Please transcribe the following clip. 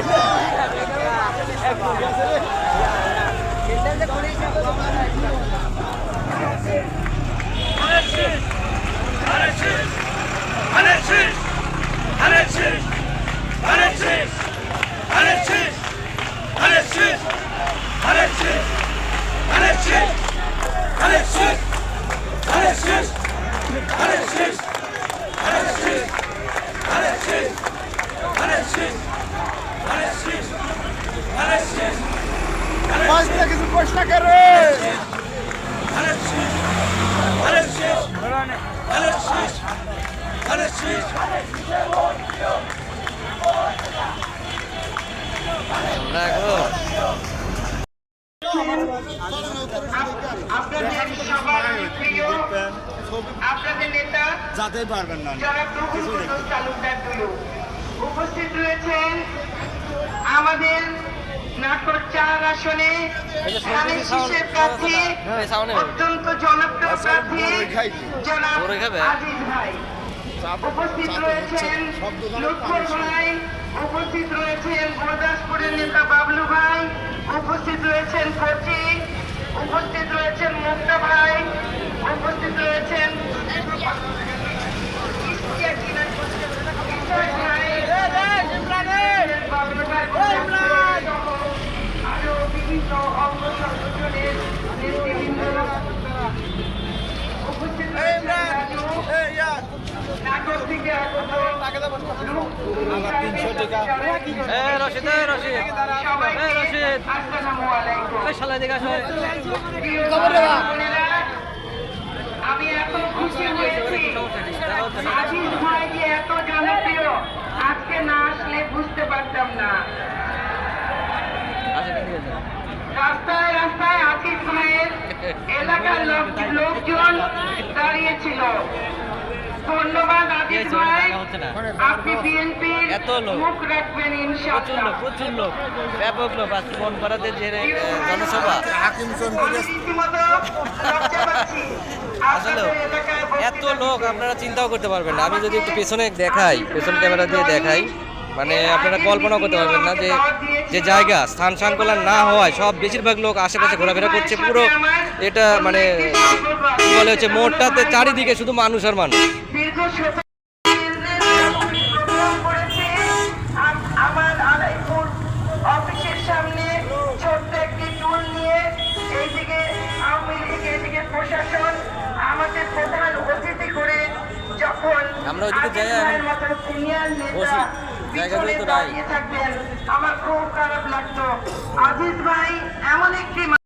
পাঁচটা কিছু প্রশ্ন করে। আপনাদের সবার প্রিয় আপনাদের নেতা যাতেই পারবেন না উপস্থিত রয়েছেন আমাদের নাটোর চার আসনে শীষের প্রার্থী অত্যন্ত জনপ্রিয় প্রার্থী জনাব আজিজ ভাই। উপস্থিত রয়েছেন লক্ষ্মণ ভাই উপস্থিত রয়েছেন গুরদাসপুরের নেতা বাবলু ভাই উপস্থিত রয়েছেন ফচি উপস্থিত রয়েছেন মুক্তা ভাই উপস্থিত রয়েছেন ইশতিয়াক ভাই, বাবলু ভাই, সহ আরও বিভিন্ন অঙ্গ সংগঠনের নেতৃবৃন্দরা উপস্থিত রয়েছেন রাজু নাটক থেকে আগত তিনশো টাকা এই রশিদ রশিদ সবাইকে এই রশিদ। আসসালামু আলাইকুম এই শালা দিকে আসো। আমি এত খুশি হয়েছি। আজিজ ভাই যে এত জনপ্রিয় আজকে না আসলে বুঝতে পারতাম না। রাস্তায় রাস্তায় আজিজ ভাইয়ের এলাকার লোক- লোকজন দাঁড়িয়েছিল ধন্যবাদ ভাই। আপনি বিএনপির। মুখ রাখবেন প্রচুর ইনশাআল্লাহ লোক প্রচুর লোক ব্যাপক লোক করাতে যে জনসভা হাকিম। আসলে এত লোক আপনারা চিন্তাও করতে পারবেন না আমি যদি একটু পেছনে দেখাই পেছন ক্যামেরা দিয়ে দেখাই মানে আপনারা কল্পনা করতে পারবেন না যে যে জায়গা স্থান সংকুলন না হওয়ায় সব বেশিরভাগ লোক আশেপাশে ঘোরাফেরা করছে পুরো এটা মানে কি বলে হচ্ছে মোড়টাতে চারিদিকে শুধু মানুষ আর মানুষ আমার ওইদিকে যাই এখন বসি। পিছনে দাঁড়িয়ে থাকবেন আমার খুব খারাপ লাগতো। আজিজ ভাই এমন একটি